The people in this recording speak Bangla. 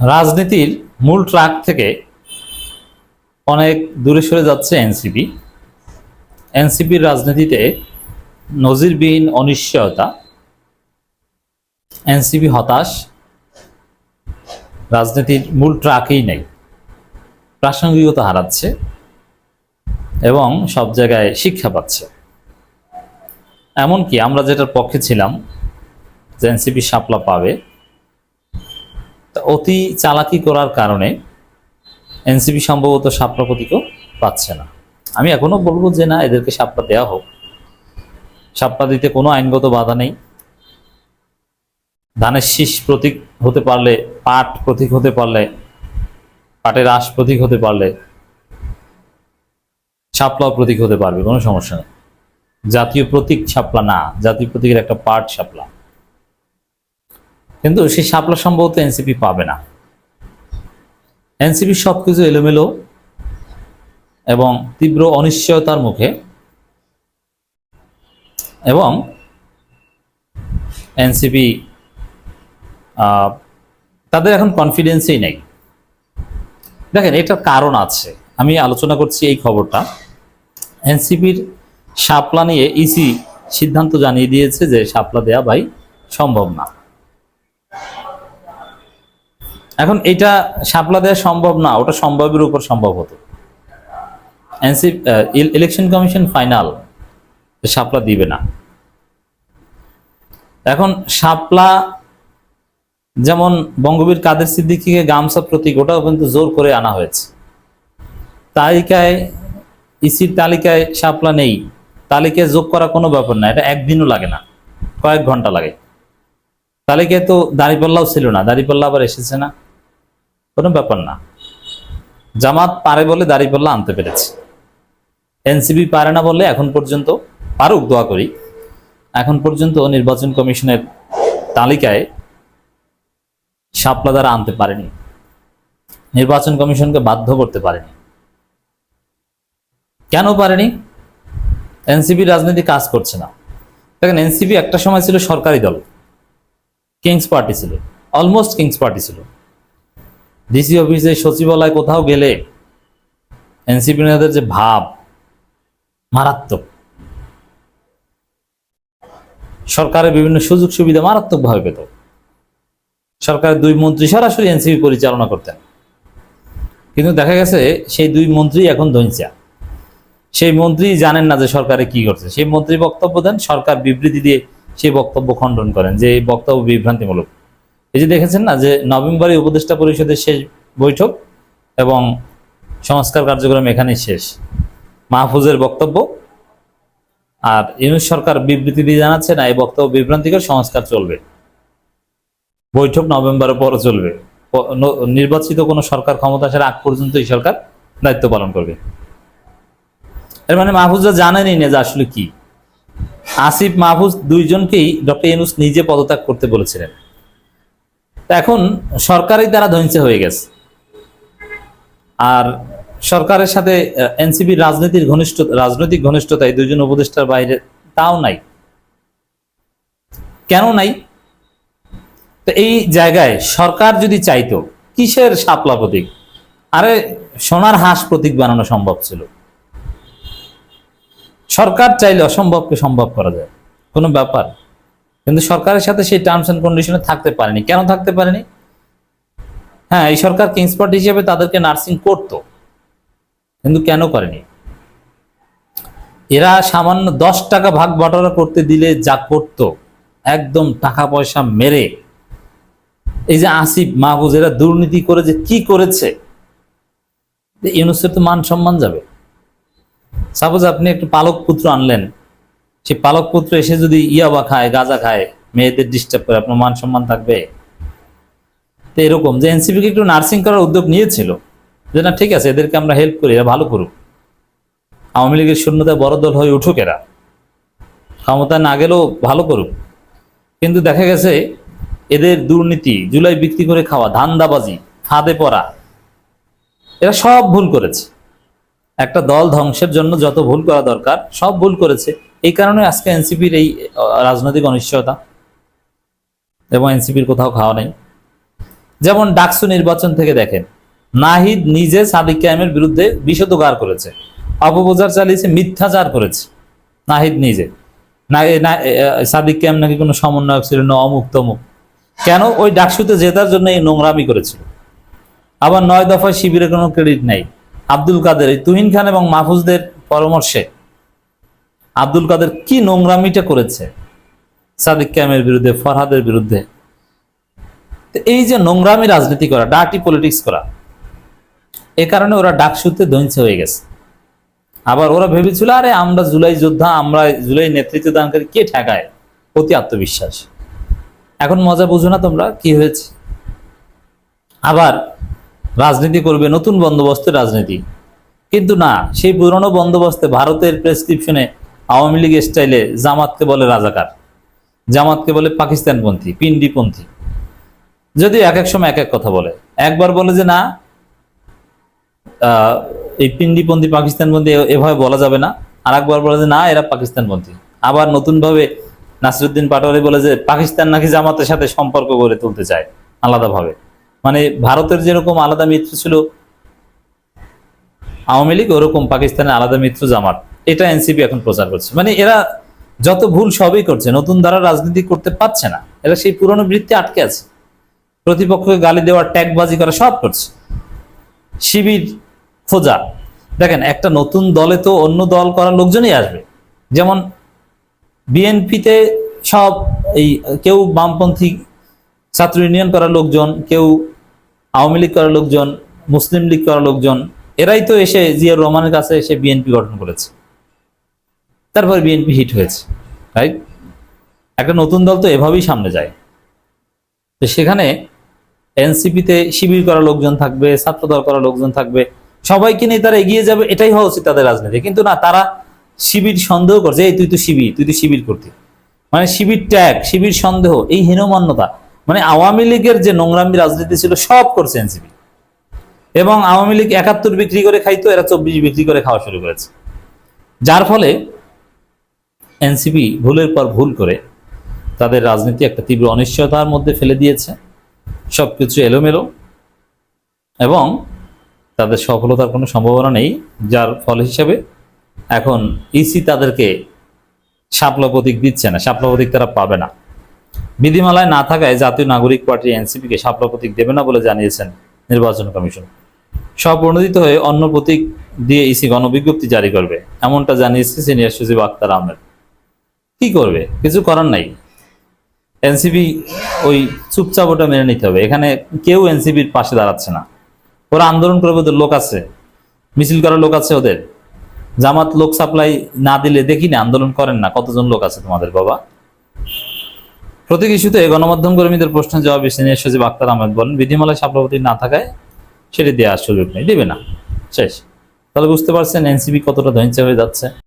রাজনীতির মূল ট্রাক থেকে অনেক দূরে সরে যাচ্ছে এনসিপি। এনসিপির রাজনীতিতে নজিরবিহীন অনিশ্চয়তা, এনসিপি হতাশ, রাজনীতির মূল ট্রাকই নেই। প্রাসঙ্গিকতা হারাচ্ছে এবং সব জায়গায় শিক্ষা পাচ্ছে। এমনকি আমরা যেটার পক্ষে ছিলাম যে এনসিপি সাপলা পাবে অতি চালাকি করার কারণে এনসিপি সম্ভবত সাপলা প্রতীকও পাচ্ছে না। আমি এখনও বলব যে না, এদেরকে সাপলা দেওয়া হোক। সাপলা দিতে কোনো আইনগত বাধা নেই। ধানের শীষ প্রতীক হতে পারলে, পাট প্রতীক হতে পারলে, পাটের আশ প্রতীক হতে পারলে, শাপলাও প্রতীক হতে পারবে, কোনো সমস্যা নেই। জাতীয় প্রতীক শাপলা না, জাতীয় প্রতীকের একটা পার্ট শাপলা। কিন্তু সেই শাপলা সম্ভবত এনসিপি পাবে না। এনসিপি সবকিছু এলোমেলো এবং তীব্র অনিশ্চয়তার মুখে এবং এনসিপি তাদের এখন কনফিডেন্সই নেই। দেখেন, এটার কারণ আছে। আমি আলোচনা করছি এই খবরটা। এনসিপির শাপলা নিয়ে ইসি সিদ্ধান্ত জানিয়ে দিয়েছে যে শাপলা দেয়া ভাই সম্ভব না। এখন এটা শাপলা দেওয়া সম্ভব না, ওটা সম্ভবের উপর সম্ভব হতো। এনসি ইলেকশন কমিশন ফাইনাল, শাপলা দিবে না। এখন শাপলা যেমন বঙ্গবীর কাদের সিদ্দিকীকে গামছা প্রতীক, ওটাও কিন্তু জোর করে আনা হয়েছে। তালিকায়, ইসির তালিকায় শাপলা নেই, তালিকায় যোগ করা কোনো ব্যাপার না, এটা একদিনও লাগে না, কয়েক ঘণ্টা লাগে। তালিকায় তো দাঁড়িপাল্লাও ছিল না, দাঁড়িপাল্লা আবার এসেছে না। কোনো ব্যাপার না। জামাত পারে বলে দাঁড়িপাল্লা আনতে পেরেছে। এনসিবি পারে না বলে এখন পর্যন্ত পারুক দোয়া করি। এখন পর্যন্ত নির্বাচন কমিশনের তালিকায় শাপলা দ্বারা আনতে পারেনি। নির্বাচন কমিশনকে বাধ্য করতে পারেনি। কেন পারেনি? এনসিপি রাজনীতি কাজ করছে না। দেখেন, এনসিপি একটা সময় ছিল সরকারি দল। কিংস পার্টি ছিল। অলমোস্ট কিংস পার্টি ছিল। ডিসি অফিসে সচিবালয় কোথাও গেলে এনসিপি নেতাদের যে ভাব, মারাত্মক। সরকারের বিভিন্ন সুযোগ সুবিধা মারাত্মকভাবে পেত। সরকারের দুই মন্ত্রী সরাসরি এনসিপি পরিচালনা করতেন। কিন্তু দেখা গেছে সেই দুই মন্ত্রী এখন দৈঞ্চা সেই মন্ত্রী জানেন না যে সরকারে কি করছে। সেই মন্ত্রী বক্তব্য দেন, সরকার বিবৃতি দিয়ে সেই বক্তব্য খণ্ডন করেন যে বক্তব্য বিভ্রান্তিমূলক। এই যে দেখেছেন না যে নভেম্বরে উপদেষ্টা পরিষদের শেষ বৈঠক এবং সংস্কার কার্যক্রম এখানেই শেষ। মাহফুজের বক্তব্য। আর ইউনুস সরকার বিবৃতি দিয়ে জানাচ্ছে না, এই বক্তব্য বিভ্রান্তিকর, সংস্কার চলবে। বৈঠক নভেম্বরের পরও চলবে। নির্বাচিত কোনো সরকার ক্ষমতা আসার আগ পর্যন্ত এই সরকার দায়িত্ব পালন করবে। এর মানে মাহফুজরা জানেনই না যে আসলে কি। আসিফ মাহফুজ দুইজনকেই ডক্টর ইউনুস নিজে পদত্যাগ করতে বলেছিলেন। এখন সরকারই তারা ধ্বংসে হয়ে গেছে। আর সরকারের সাথে এনসিপির রাজনীতির ঘনিষ্ঠ, রাজনৈতিক ঘনিষ্ঠতা এই দুইজন উপদেষ্টার বাইরে তাও নাই। কেন নাই? তো এই জায়গায় সরকার যদি চাইতো, কিসের শাপলা প্রতীক? আরে সোনার হাঁস প্রতীক বানানো সম্ভব ছিল। সরকার চাইলে অসম্ভবকে সম্ভব করা যায়। কোনো ব্যাপার। কিন্তু সরকারের সাথে সেই টার্মস অ্যান্ড কন্ডিশনে থাকতে পারেনি। কেন থাকতে পারেনি? হ্যাঁ এই সরকার কিংস পার্টি হিসেবে তাদেরকে নার্সিং করতো, কিন্তু কেন করেনি? এরা সামান্য দশ টাকা ভাগ বাটোয়ারা করতে দিলে যা করতো, একদম টাকা পয়সা মেরে। এই যে আসিফ মাহবুজ এরা দুর্নীতি করে যে কি করেছে, ইউনুসের তো মান সম্মান যাবে। সাপোজ আপনি একটু পালক পুত্র আনলেন সেই পালক পুত্র এসে যদি ইয়াবা খায়, গাঁজা খায়, মেয়েদের ডিস্টার্ব করে, আপনার মান সম্মান থাকবে? তো এরকম যে এনসিপি একটু নার্সিং করার উদ্যোগ নিয়েছিল, যে না, ঠিক আছে, এদেরকে আমরা হেল্প করি, এরা ভালো করুক। আওয়ামী লীগের শূন্যতায় বড় দল হয়ে উঠুক এরা। ক্ষমতায় না গেলেও ভালো করুক। কিন্তু দেখা গেছে, এদের দুর্নীতি, জুলাই বিক্রি করে খাওয়া, ধান্দাবাজি, ফাঁদে পড়া, এরা সব ভুল করেছে। একটা দল ধ্বংসের জন্য যত ভুল করা দরকার, সব ভুল করেছে। এই কারণে আজকে এনসিপির এই রাজনৈতিক অনিশ্চয়তা এবং এনসিপির কোথাও খাওয়া নেই। যেমন ডাকসু নির্বাচন থেকে দেখেন, নাহিদ নিজে সাদিক কায়েমের বিরুদ্ধে বিষোদগার করেছে। অপপ্রচার চালিয়েছে, মিথ্যাচার করেছে নাহিদ নিজে। সাদিক কায়েম নাকি কোনো সমন্বয়ক ছিল, না অমুক। তমুক কেন? ওই ডাকসুতে জেতার জন্য এই নোংরামি করেছিল। আবার নয় দফায় শিবিরে কোনো ক্রেডিট নাই। আব্দুল কাদের, এই তুহিন খান এবং মাহফুজদের পরামর্শে আব্দুল কাদের কি নোংরামিটা করেছে? সাদিক ক্যামের বিরুদ্ধে, ফরহাদের বিরুদ্ধে? এই যে নোংরামি রাজনীতি করা ডার্টি পলিটিক্স করা, এ কারণে ওরা ডাকসুতে দৈঞ্চে হয়ে গেছে। আবার ওরা ভেবেছিল, আরে, আমরা জুলাই যোদ্ধা, আমরা জুলাই নেতৃত্ব দানকারী কে ঠেকায়? অতি আত্মবিশ্বাস। এখন মজা বুঝো না তোমরা, কি হয়েছে? আবার রাজনীতি করবে নতুন বন্দোবস্তের রাজনীতি। কিন্তু না, সেই পুরনো বন্দোবস্তে ভারতের প্রেসক্রিপশনে আওয়ামী লীগ স্টাইলে জামাতকে বলে রাজাকার, জামাতকে বলে পাকিস্তানপন্থী পিন্ডিপন্থী যদিও এক এক সময় এক এক কথা বলে, একবার বলে যে না এই পিন্ডিপন্থী পাকিস্তানপন্থী এভাবে বলা যাবে না আর একবার বলে যে না, এরা পাকিস্তানপন্থী। আবার নতুনভাবে নাসিরুদ্দিন পাটোয়ারি বলে যে পাকিস্তান নাকি জামাতের সাথে সম্পর্ক গড়ে তুলতে চায় আলাদাভাবে। মানে ভারতের যেরকম আলাদা মিত্র ছিল, আওয়ামী লীগ ওরকম, পাকিস্তানের আলাদা মিত্র জামাত। এটা এনসিপি এখন প্রচার করছে। মানে এরা যত ভুল সবই করছে, নতুন দ্বারা রাজনীতি করতে পারছে না। এরা সেই পুরনো বৃত্তি আটকে আছে। প্রতিপক্ষকে গালি দেওয়া, ট্যাগবাজি করা সব করছে। শিবির খোঁজা। দেখেন, একটা নতুন দলে তো অন্য দল করার লোকজনই আসবে। যেমন বিএনপিতে সব এই কেউ বামপন্থী ছাত্র ইউনিয়ন করার লোকজন, কেউ আওয়ামী লীগ করার লোকজন, মুসলিম লীগ করার লোকজন, এরাই তো এসে জিয়াউর রহমানের কাছে এসে বিএনপি গঠন করেছে। তারপর বিএনপি হিট হয়েছে রাইট একটা নতুন দল তো এভাবেই সামনে যায়। তো সেখানে এনসিপিতে শিবির করা লোকজন থাকবে ছাত্রদল করা লোকজন থাকবে, সবাইকে নিয়ে তারা এগিয়ে যাবে, এটাই হওয়া উচিত তাদের রাজনীতি। কিন্তু না, তারা শিবির সন্দেহ করছে, এই তুই তো শিবির, তুই তো শিবির করতি। মানে শিবির ট্যাগ শিবির সন্দেহ, এই হীনমান্যতা। মানে আওয়ামী লীগের যে নোংরামি রাজনীতি ছিল, সব করছে এনসিপি। এবং আওয়ামী লীগ একাত্তর বিক্রি করে খাইতো, এরা চব্বিশ বিক্রি করে খাওয়া শুরু করেছে। যার ফলে এনসিপি ভুলের পর ভুল করে তাদের রাজনীতি একটা তীব্র অনিশ্চয়তার মধ্যে ফেলে দিয়েছে। সব কিছু এলোমেলো এবং তাদের সফলতার কোনো সম্ভাবনা নেই, যার ফল হিসেবে এখন ইসি তাদেরকে শাপলা প্রতীক দিচ্ছে না, শাপলা প্রতীক তারা পাবে না। বিধিমালায় না থাকায় জাতীয় নাগরিক পার্টি এনসিপিকে শাপলা প্রতীক দেবে না বলে জানিয়েছেন নির্বাচন কমিশন। স্বপ্রণোদিত হয়ে অন্য প্রতীক দিয়ে ইসি গণবিজ্ঞপ্তি জারি করবে, এমনটা জানিয়েছে সিনিয়র সচিব আক্তার আহমেদ। কি করবে? কিছু করার নাই। এনসিপি ওই চুপচাপ ওটা মেনে নিতে হবে। এখানে কেউ এনসিপির পাশে দাঁড়াচ্ছে না। ওরা আন্দোলন করবে ওদের লোক আছে। মিছিল করার লোক আছে ওদের। জামাত লোক সাপ্লাই না দিলে দেখি না, আন্দোলন করেন না। কতজন লোক আছে তোমাদের বাবা? প্রতীক ইস্যুতে গণমাধ্যম কর্মীদের প্রশ্নের জবাবে সিনিয়র সচিব আক্তার আহমেদ বলেন বিধিমালায় সাপ্লাপতি না থাকায় সেটি দেওয়ার সুযোগ নেই। দেবে না। শেষ। তাহলে বুঝতে পারছেন এনসিপি কতটা ধৈর্য হয়ে যাচ্ছে।